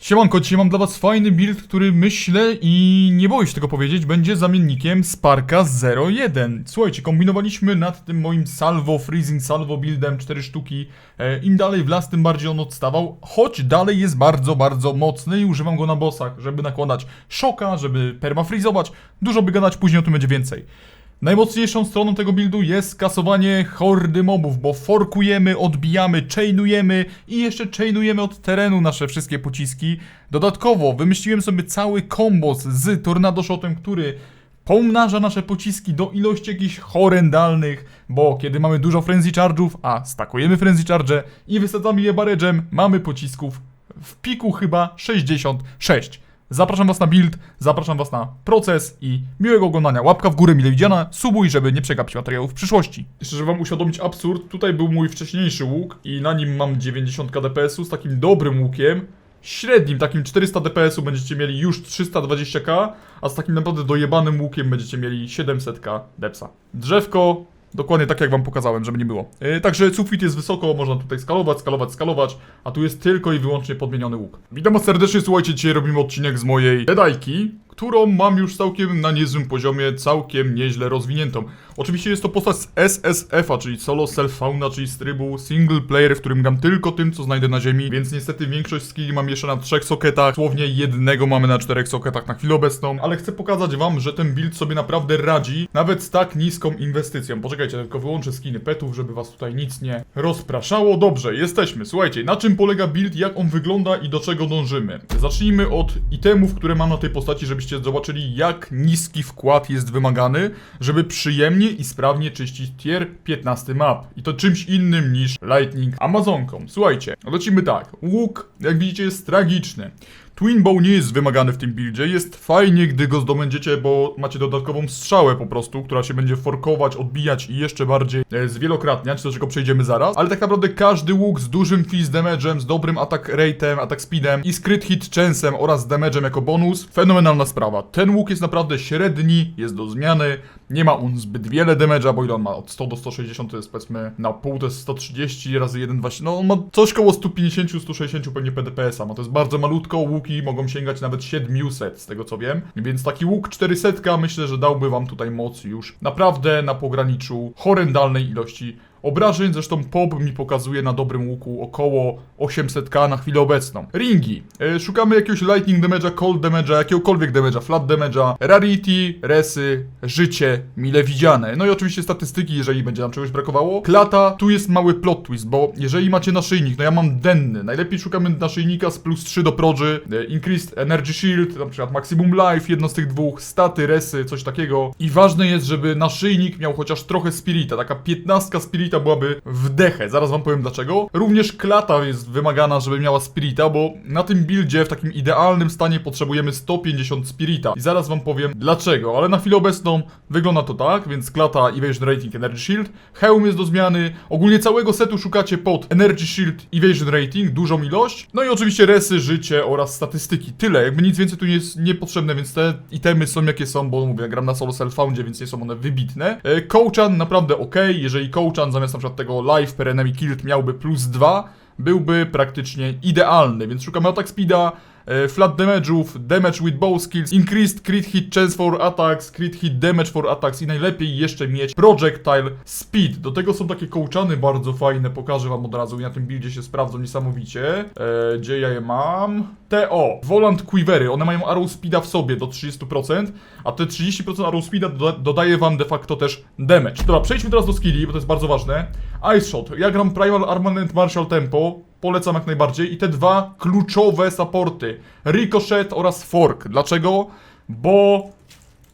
Siemanko, dzisiaj mam dla was fajny build, który myślę i nie boję się tego powiedzieć, będzie zamiennikiem Sparka 01. Słuchajcie, kombinowaliśmy nad tym moim Salvo, Freezing Salvo buildem, 4 sztuki. E, Im dalej w las, tym bardziej on odstawał, choć dalej jest bardzo, bardzo mocny i używam go na bossach, żeby nakładać szoka, żeby permafreezować. Dużo by gadać, później o tym będzie więcej. Najmocniejszą stroną tego buildu jest kasowanie hordy mobów, bo forkujemy, odbijamy, chainujemy i jeszcze chainujemy od terenu nasze wszystkie pociski. Dodatkowo wymyśliłem sobie cały kombos z Tornado Shotem, który pomnaża nasze pociski do ilości jakichś horrendalnych, bo kiedy mamy dużo frenzy charge'ów, a stakujemy frenzy charge i wysadzamy je baredżem, mamy pocisków w piku chyba 66. Zapraszam was na build, zapraszam was na proces i miłego oglądania. Łapka w górę mile widziana, subuj, żeby nie przegapić materiałów w przyszłości. Jeszcze, żeby wam uświadomić absurd, tutaj był mój wcześniejszy łuk i na nim mam 90 DPS-u z takim dobrym łukiem. Średnim, takim 400 DPS-u będziecie mieli już 320k, a z takim naprawdę dojebanym łukiem będziecie mieli 700k depsa. Drzewko, dokładnie tak jak wam pokazałem, żeby nie było. Yy, także sufit jest wysoko, można tutaj skalować, skalować, skalować, a tu jest tylko i wyłącznie podmieniony łuk. Witam serdecznie, słuchajcie, dzisiaj robimy odcinek z mojej Dedajki, którą mam już całkiem na niezłym poziomie, całkiem nieźle rozwiniętą. Oczywiście jest to postać z SSF-a, czyli Solo Self Fauna, czyli z trybu single player, w którym gram tylko tym, co znajdę na ziemi, więc niestety większość skilli mam jeszcze na trzech soketach, słownie jednego mamy na czterech soketach na chwilę obecną, ale chcę pokazać wam, że ten build sobie naprawdę radzi, nawet z tak niską inwestycją. Poczekajcie, tylko wyłączę skiny petów, żeby was tutaj nic nie rozpraszało. Dobrze, jesteśmy. Słuchajcie, na czym polega build, jak on wygląda i do czego dążymy? Zacznijmy od itemów, które mam na tej postaci, żebyście zobaczyli, jak niski wkład jest wymagany, żeby przyjemnie i sprawnie czyścić tier 15 map. I to czymś innym niż Lightning Amazonką. Słuchajcie, lecimy tak. Łuk, jak widzicie, jest tragiczny. Twin Bow nie jest wymagany w tym buildzie, jest fajnie, gdy go zdobędziecie, bo macie dodatkową strzałę po prostu, która się będzie forkować, odbijać i jeszcze bardziej e, zwielokrotniać, do czego przejdziemy zaraz. Ale tak naprawdę każdy łuk z dużym fizz damage'em, z dobrym atak rate'em, atak speedem i crit hit chance'em oraz damage'em jako bonus, fenomenalna sprawa. Ten łuk jest naprawdę średni, jest do zmiany, nie ma on zbyt wiele damage'a, bo ile on ma? Od 100 do 160 to jest powiedzmy na pół to jest 130 razy 1,20, no on ma coś koło 150-160 pewnie PDPS-a, no to jest bardzo malutko, łuki mogą sięgać nawet 700 z tego co wiem, więc taki łuk 400 myślę, że dałby wam tutaj moc już naprawdę na pograniczu horrendalnej ilości obrażeń, zresztą POB mi pokazuje na dobrym łuku około 800k na chwilę obecną. Ringi. E, szukamy jakiegoś lightning damage'a, cold damage'a, jakiegokolwiek damage'a, flat damage'a, rarity, resy, życie, mile widziane. No i oczywiście statystyki, jeżeli będzie nam czegoś brakowało. Klata, tu jest mały plot twist, bo jeżeli macie naszyjnik, no ja mam denny, najlepiej szukamy naszyjnika z plus 3 do proży, e, increased energy shield, na przykład maximum life, jedno z tych dwóch, staty, resy, coś takiego. I ważne jest, żeby naszyjnik miał chociaż trochę spirita, taka 15 spirita byłaby w dechę, zaraz wam powiem dlaczego. Również klata jest wymagana, żeby miała spirita, bo na tym buildzie w takim idealnym stanie potrzebujemy 150 spirita. I zaraz wam powiem dlaczego, ale na chwilę obecną wygląda to tak, więc klata Evasion Rating Energy Shield, hełm jest do zmiany, ogólnie całego setu szukacie pod Energy Shield Evasion Rating, dużą ilość, no i oczywiście resy, życie oraz statystyki. Tyle, jakby nic więcej tu nie jest niepotrzebne, więc te itemy są jakie są, bo mówię, gram na solo self-foundzie, więc nie są one wybitne. E, Coachan naprawdę ok, jeżeli Coachan zamiast na przykład tego life per enemy killed miałby plus 2, byłby praktycznie idealny, więc szukamy attack speeda, flat damage'ów, damage with bow skills, increased crit hit chance for attacks, crit hit damage for attacks i najlepiej jeszcze mieć projectile speed. Do tego są takie kołczany bardzo fajne, pokażę wam od razu i na tym buildzie się sprawdzą niesamowicie. E, gdzie ja je mam? TO, Volant Quivery, one mają arrow speeda w sobie do 30%, a te 30% arrow speeda doda dodaje wam de facto też damage. Dobra, przejdźmy teraz do skilli, bo to jest bardzo ważne. Ice Shot, ja gram Primal Armament Martial Tempo, polecam jak najbardziej i te dwa kluczowe supporty, Ricochet oraz Fork. Dlaczego? Bo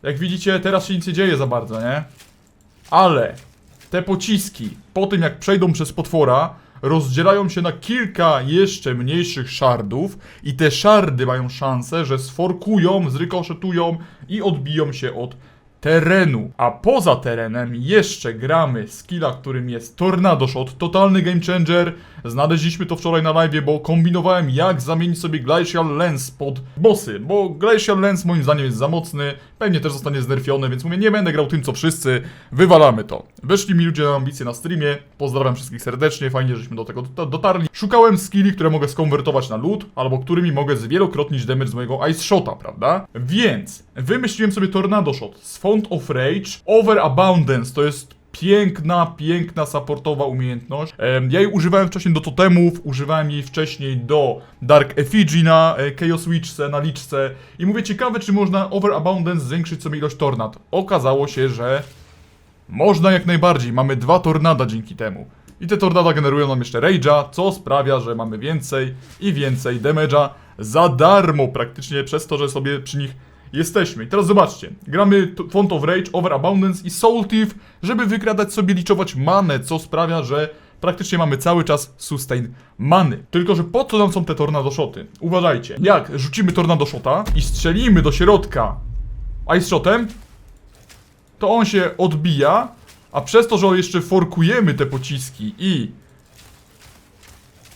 jak widzicie teraz się nic nie dzieje za bardzo, nie? Ale te pociski, po tym jak przejdą przez potwora, rozdzielają się na kilka jeszcze mniejszych szardów i te szardy mają szansę, że sforkują, zrykoszetują i odbiją się od terenu. A poza terenem jeszcze gramy skilla, którym jest Tornado Shot, totalny game changer, Znaleźliśmy to wczoraj na live, bo kombinowałem jak zamienić sobie Glacial Lens pod bossy, bo Glacial Lens moim zdaniem jest za mocny, pewnie też zostanie znerfiony, więc mówię, nie będę grał tym co wszyscy, wywalamy to. Weszli mi ludzie na ambicje na streamie, pozdrawiam wszystkich serdecznie, fajnie, żeśmy do tego dota- dotarli. Szukałem skilli, które mogę skonwertować na loot, albo którymi mogę zwielokrotnić damage z mojego Ice Shota, prawda? Więc wymyśliłem sobie Tornado Shot z Font of Rage, Overabundance, to jest Piękna, piękna supportowa umiejętność. Ja jej używałem wcześniej do totemów, używałem jej wcześniej do Dark Effigy na e, Chaos Witchce, na liczce. I mówię, ciekawe czy można Overabundance zwiększyć sobie ilość tornad. Okazało się, że można jak najbardziej. Mamy dwa tornada dzięki temu. I te tornada generują nam jeszcze Rage'a, co sprawia, że mamy więcej i więcej damage'a za darmo praktycznie przez to, że sobie przy nich jesteśmy. I teraz zobaczcie, gramy Font of Rage, Overabundance i Soul Thief, żeby wykradać sobie, liczować manę, co sprawia, że praktycznie mamy cały czas sustain many. Tylko, że po co nam są te tornado shoty? Uważajcie, jak rzucimy tornado shota i strzelimy do środka ice shotem, to on się odbija, a przez to, że jeszcze forkujemy te pociski i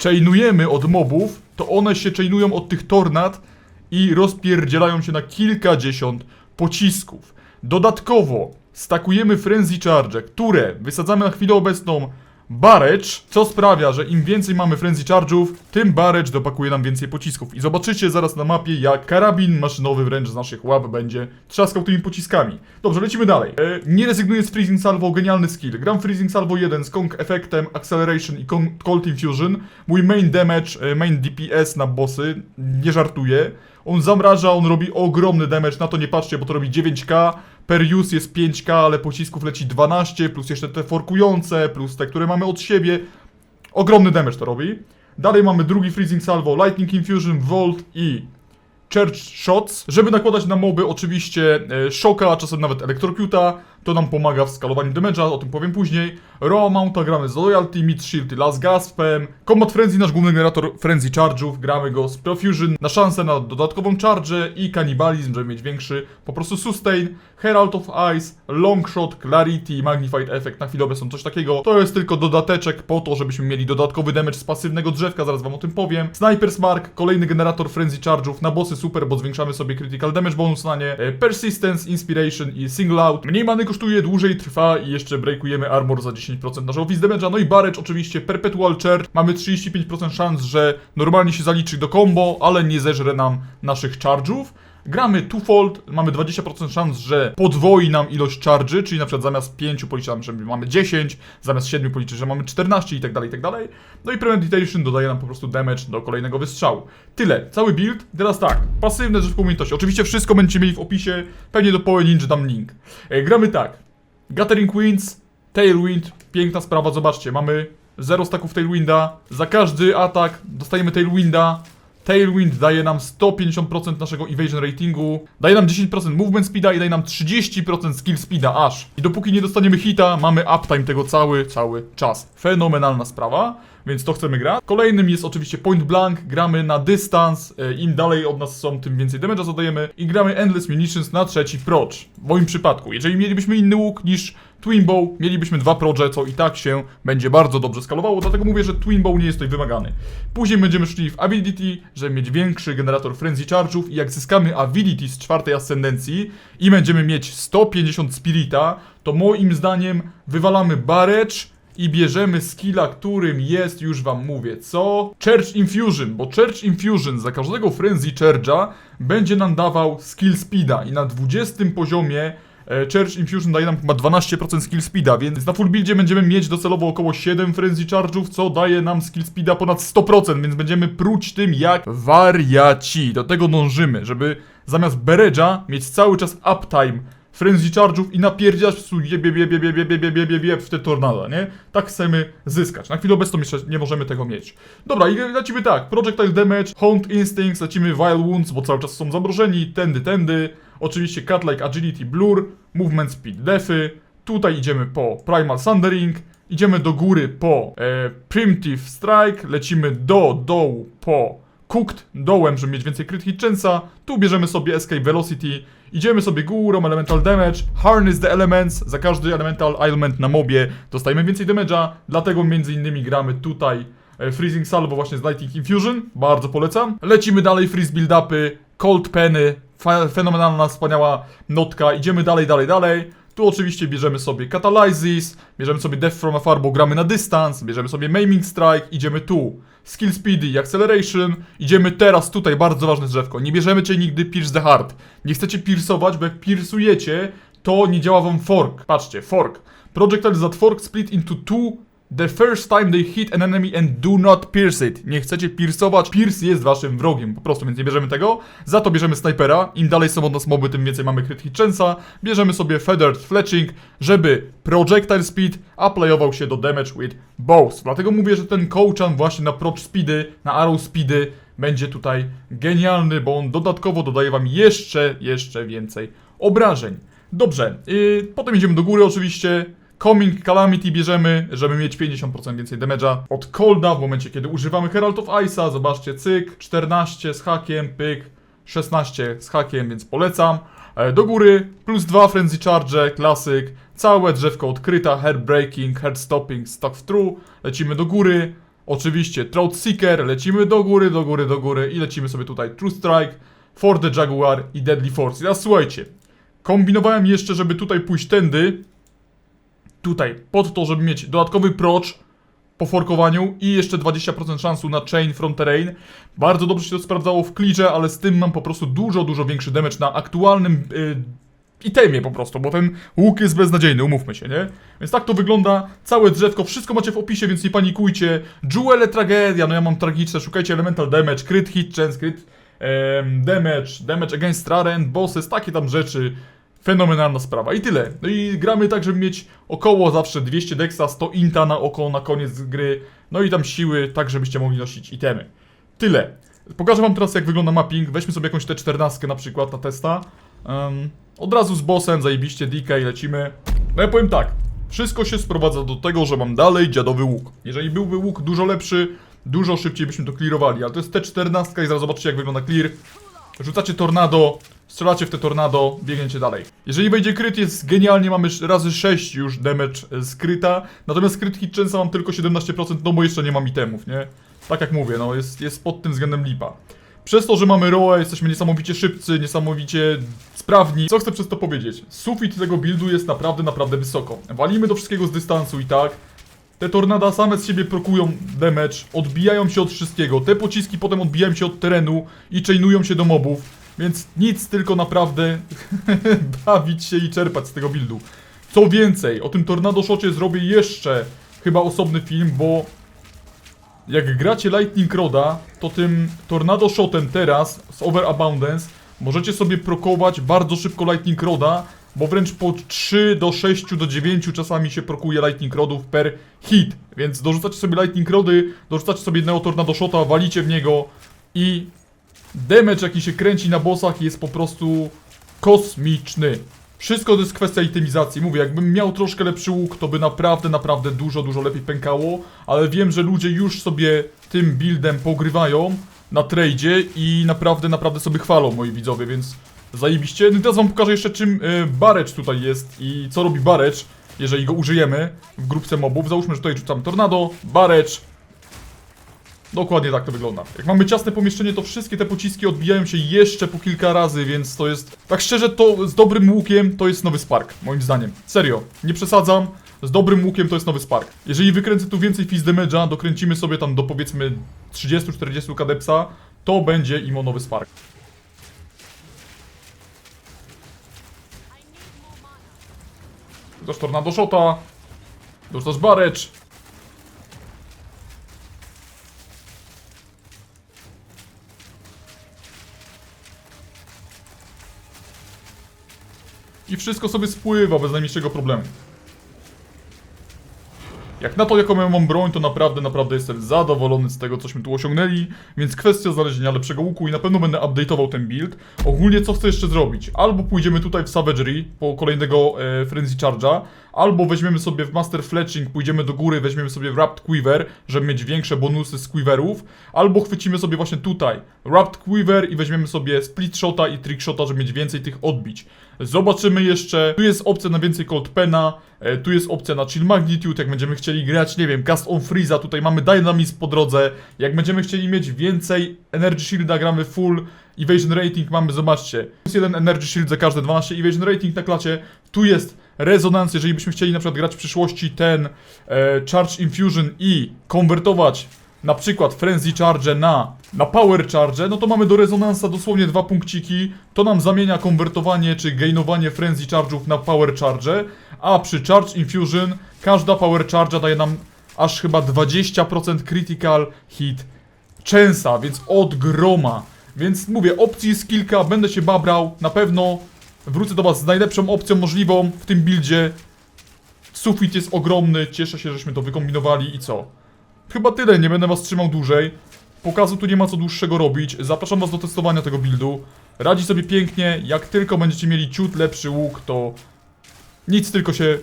chainujemy od mobów, to one się chainują od tych tornad i rozpierdzielają się na kilkadziesiąt pocisków. Dodatkowo stakujemy Frenzy Charge, które wysadzamy na chwilę obecną Barrage, co sprawia, że im więcej mamy Frenzy Charge'ów, tym Barrage dopakuje nam więcej pocisków. I zobaczycie zaraz na mapie, jak karabin maszynowy wręcz z naszych łap będzie trzaskał tymi pociskami. Dobrze, lecimy dalej. E, nie rezygnuję z Freezing Salvo, genialny skill. Gram Freezing Salvo 1 z Kong efektem, Acceleration i Cold Infusion. Mój main damage, e, main DPS na bossy, nie żartuję. On zamraża, on robi ogromny damage, na to nie patrzcie, bo to robi 9k, per use jest 5k, ale pocisków leci 12, plus jeszcze te forkujące, plus te, które mamy od siebie. Ogromny damage to robi. Dalej mamy drugi Freezing Salvo, Lightning Infusion, Volt i Church Shots. Żeby nakładać na moby oczywiście e, Shocka, czasem nawet Electrocuta, to nam pomaga w skalowaniu damage'a, o tym powiem później. Raw Mounta gramy z Loyalty, Mid Shield i Last Gaspem. Combat Frenzy, nasz główny generator Frenzy Charge'ów, gramy go z Profusion na szansę na dodatkową charge i Cannibalizm, żeby mieć większy po prostu sustain. Herald of Ice, Long Shot, Clarity Magnified Effect na chwilę obecną coś takiego. To jest tylko dodateczek po to, żebyśmy mieli dodatkowy damage z pasywnego drzewka, zaraz wam o tym powiem. Sniper's Mark, kolejny generator Frenzy Charge'ów na bossy super, bo zwiększamy sobie critical damage bonus na nie. E, Persistence, Inspiration i Single Out. Mniej many kosztuje, dłużej trwa i jeszcze breakujemy armor za 10% naszego fizz damage'a. No i Barrage oczywiście, Perpetual Charge. Mamy 35% szans, że normalnie się zaliczy do combo, ale nie zeżre nam naszych charge'ów. Gramy twofold, mamy 20% szans, że podwoi nam ilość charge'y, czyli na przykład zamiast 5 policzamy, że mamy 10, zamiast 7 policzy, że mamy 14 i tak dalej, tak dalej. No i Premeditation dodaje nam po prostu damage do kolejnego wystrzału. Tyle, cały build. Teraz tak, pasywne drzewko umiejętności. Oczywiście wszystko będziecie mieli w opisie, pewnie do Power Ninja dam link. E, gramy tak, Gathering Winds, Tailwind, piękna sprawa, zobaczcie, mamy 0 staków Tailwinda, za każdy atak dostajemy Tailwinda, Tailwind daje nam 150% naszego evasion ratingu, daje nam 10% movement speeda i daje nam 30% skill speeda aż. I dopóki nie dostaniemy hita, mamy uptime tego cały, cały czas. Fenomenalna sprawa, więc to chcemy grać. Kolejnym jest oczywiście point blank, gramy na dystans, e, im dalej od nas są, tym więcej damage'a zadajemy i gramy endless munitions na trzeci procz. W moim przypadku, jeżeli mielibyśmy inny łuk niż Twin Bow, mielibyśmy dwa proże, co i tak się będzie bardzo dobrze skalowało, dlatego mówię, że Twin Bow nie jest tutaj wymagany. Później będziemy szli w Ability, żeby mieć większy generator Frenzy Charge'ów i jak zyskamy Ability z czwartej ascendencji i będziemy mieć 150 Spirita, to moim zdaniem wywalamy Barrage i bierzemy skilla, którym jest, już wam mówię, co? Church Infusion, bo Church Infusion za każdego Frenzy Charge'a będzie nam dawał skill speeda i na 20 poziomie Church Infusion daje nam chyba 12% skill speeda, więc na full buildzie będziemy mieć docelowo około 7 Frenzy Charge'ów, co daje nam skill speeda ponad 100%, więc będziemy pruć tym jak wariaci. Do tego dążymy, żeby zamiast Beredża mieć cały czas uptime Frenzy Charge'ów i napierdziać w jebie w te tornada, nie? Tak chcemy zyskać. Na chwilę obecną jeszcze nie możemy tego mieć. Dobra, i lecimy tak. Projectile Damage, Haunt Instincts, lecimy Vile Wounds, bo cały czas są zamrożeni, tędy, tędy. Oczywiście Cat Like Agility Blur, Movement Speed Defy. Tutaj idziemy po Primal Sundering. Idziemy do góry po e, Primitive Strike, lecimy do dołu po Cooked dołem, żeby mieć więcej crit hit chance'a. Tu bierzemy sobie Escape Velocity. Idziemy sobie górą, Elemental Damage, Harness the Elements. Za każdy Elemental Element na mobie dostajemy więcej damage'a, dlatego między innymi gramy tutaj e, Freezing Salvo właśnie z Lightning Infusion, bardzo polecam. Lecimy dalej, freeze build-upy, Cold Penny, fenomenalna, wspaniała notka, idziemy dalej, dalej, dalej. Tu oczywiście bierzemy sobie Catalysis, bierzemy sobie Death from Afar, bo gramy na dystans, bierzemy sobie Maiming Strike, idziemy tu. Skill Speedy i Acceleration, idziemy teraz tutaj, bardzo ważne drzewko. Nie bierzemy cię nigdy Pierce the Heart. Nie chcecie piersować, bo jak piersujecie, to nie działa wam fork. Patrzcie, fork. Projectile that fork split into two the first time they hit an enemy and do not pierce it. Nie chcecie piersować, pierce jest waszym wrogiem, po prostu, więc nie bierzemy tego. Za to bierzemy snajpera, im dalej są od nas moby, tym więcej mamy crit hit chance'a. Bierzemy sobie feathered fletching, żeby projectile speed aplayował się do damage with bows. Dlatego mówię, że ten coachan właśnie na proc speedy, na arrow speedy będzie tutaj genialny, bo on dodatkowo dodaje wam jeszcze, jeszcze więcej obrażeń. Dobrze, yy, potem idziemy do góry oczywiście. Coming Calamity bierzemy, żeby mieć 50% więcej damage'a od Colda w momencie, kiedy używamy Herald of Ice'a. Zobaczcie, cyk, 14 z hakiem, pyk, 16 z hakiem, więc polecam. E, Do góry, plus 2 Frenzy Charge, klasyk, całe drzewko odkryta, Heart Breaking, Heart Stopping, Stuck Through. Lecimy do góry, oczywiście Throat Seeker, lecimy do góry, do góry, do góry i lecimy sobie tutaj True Strike, For the Jaguar i Deadly Force. I teraz słuchajcie, kombinowałem jeszcze, żeby tutaj pójść tędy, tutaj, pod to, żeby mieć dodatkowy procz po forkowaniu i jeszcze 20% szansu na chain from terrain. Bardzo dobrze się to sprawdzało w klirze, ale z tym mam po prostu dużo, dużo większy damage na aktualnym yy, itemie po prostu, bo ten łuk jest beznadziejny, umówmy się, nie? Więc tak to wygląda, całe drzewko, wszystko macie w opisie, więc nie panikujcie. Jewele tragedia, no ja mam tragiczne, szukajcie elemental damage, crit hit chance, crit em, damage, damage against rare bosses, takie tam rzeczy. Fenomenalna sprawa. I tyle. No i gramy tak, żeby mieć około zawsze 200 dexa, 100 inta na oko na koniec gry. No i tam siły, tak żebyście mogli nosić itemy. Tyle. Pokażę wam teraz jak wygląda mapping. Weźmy sobie jakąś T14 na przykład na testa. Em, od razu z bossem, zajebiście DK i lecimy. No ja powiem tak. Wszystko się sprowadza do tego, że mam dalej dziadowy łuk. Jeżeli byłby łuk dużo lepszy, dużo szybciej byśmy to clearowali. Ale to jest T14 i zaraz zobaczycie jak wygląda clear. Rzucacie tornado, strzelacie w te tornado, biegniecie dalej. Jeżeli wejdzie kryt, jest genialnie, mamy razy 6 już damage z kryta, natomiast kryt hit często mam tylko 17%, no bo jeszcze nie mam itemów, nie? Tak jak mówię, no jest, jest pod tym względem lipa. Przez to, że mamy roę, jesteśmy niesamowicie szybcy, niesamowicie sprawni. Co chcę przez to powiedzieć? Sufit tego buildu jest naprawdę, naprawdę wysoko. Walimy do wszystkiego z dystansu i tak. Te tornada same z siebie prokują damage, odbijają się od wszystkiego. Te pociski potem odbijają się od terenu i chainują się do mobów. Więc nic, tylko naprawdę bawić się i czerpać z tego buildu. Co więcej, o tym Tornado Shocie zrobię jeszcze chyba osobny film, bo jak gracie Lightning Roda, to tym Tornado Shotem teraz z Overabundance możecie sobie prokować bardzo szybko Lightning Roda, bo wręcz po 3 do 6 do 9 czasami się prokuje Lightning Rodów per hit. Więc dorzucacie sobie Lightning Rody, dorzucacie sobie jednego Tornado Shota, walicie w niego i damage jaki się kręci na bossach jest po prostu kosmiczny. Wszystko to jest kwestia itemizacji. Mówię, jakbym miał troszkę lepszy łuk, to by naprawdę, naprawdę dużo, dużo lepiej pękało, ale wiem, że ludzie już sobie tym buildem pogrywają na tradzie i naprawdę, naprawdę sobie chwalą moi widzowie, więc zajebiście. No i teraz wam pokażę jeszcze czym y, Barrecz tutaj jest i co robi Barrecz, jeżeli go użyjemy w grupce mobów. Załóżmy, że tutaj rzucam Tornado, Barrecz, Dokładnie tak to wygląda. Jak mamy ciasne pomieszczenie, to wszystkie te pociski odbijają się jeszcze po kilka razy, więc to jest... Tak szczerze, to z dobrym łukiem to jest nowy Spark, moim zdaniem. Serio, nie przesadzam. Z dobrym łukiem to jest nowy Spark. Jeżeli wykręcę tu więcej fizz damage'a, dokręcimy sobie tam do powiedzmy 30-40 kadepsa, to będzie imo nowy Spark. Dosz Tornado Shota, dosz Barrecz, wszystko sobie spływa bez najmniejszego problemu. Jak na to, jaką ja mam broń, to naprawdę, naprawdę jestem zadowolony z tego, cośmy tu osiągnęli, więc kwestia znalezienia lepszego łuku i na pewno będę update'ował ten build. Ogólnie co chcę jeszcze zrobić? Albo pójdziemy tutaj w Savagery po kolejnego e, Frenzy Charge'a, albo weźmiemy sobie w Master Fletching, pójdziemy do góry, weźmiemy sobie Wrapped Quiver, żeby mieć większe bonusy z Quiverów, albo chwycimy sobie właśnie tutaj Wrapped Quiver i weźmiemy sobie Split Shota i Trick Shota, żeby mieć więcej tych odbić. Zobaczymy jeszcze. Tu jest opcja na więcej Cold Pena. e, Tu jest opcja na Chill Magnitude, jak będziemy chcieli grać, nie wiem, Cast on Freeza, tutaj mamy Dynamism po drodze. Jak będziemy chcieli mieć więcej Energy Shielda, gramy full Evasion Rating, mamy, zobaczcie, plus jeden Energy Shield za każde 12 Evasion Rating na klacie. Tu jest rezonans, jeżeli byśmy chcieli na przykład grać w przyszłości ten e, Charge Infusion i konwertować na przykład Frenzy Charge na, na Power Charge, no to mamy do rezonansa dosłownie dwa punkciki. To nam zamienia konwertowanie czy gainowanie Frenzy Charge'ów na Power Charge, a przy Charge Infusion każda Power Charge daje nam aż chyba 20% critical hit częsa, więc od groma. Więc mówię, opcji jest kilka, będę się babrał, na pewno wrócę do Was z najlepszą opcją możliwą w tym buildzie. Sufit jest ogromny, cieszę się, żeśmy to wykombinowali i co? Chyba tyle, nie będę was trzymał dłużej. Pokazu tu nie ma co dłuższego robić. Zapraszam was do testowania tego buildu. Radzi sobie pięknie, jak tylko będziecie mieli ciut lepszy łuk, to nic tylko się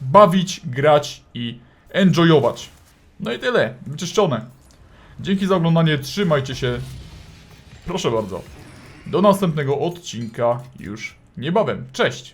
bawić, grać i enjoyować. No i tyle, wyczyszczone. Dzięki za oglądanie, trzymajcie się. Proszę bardzo. Do następnego odcinka już niebawem. Cześć!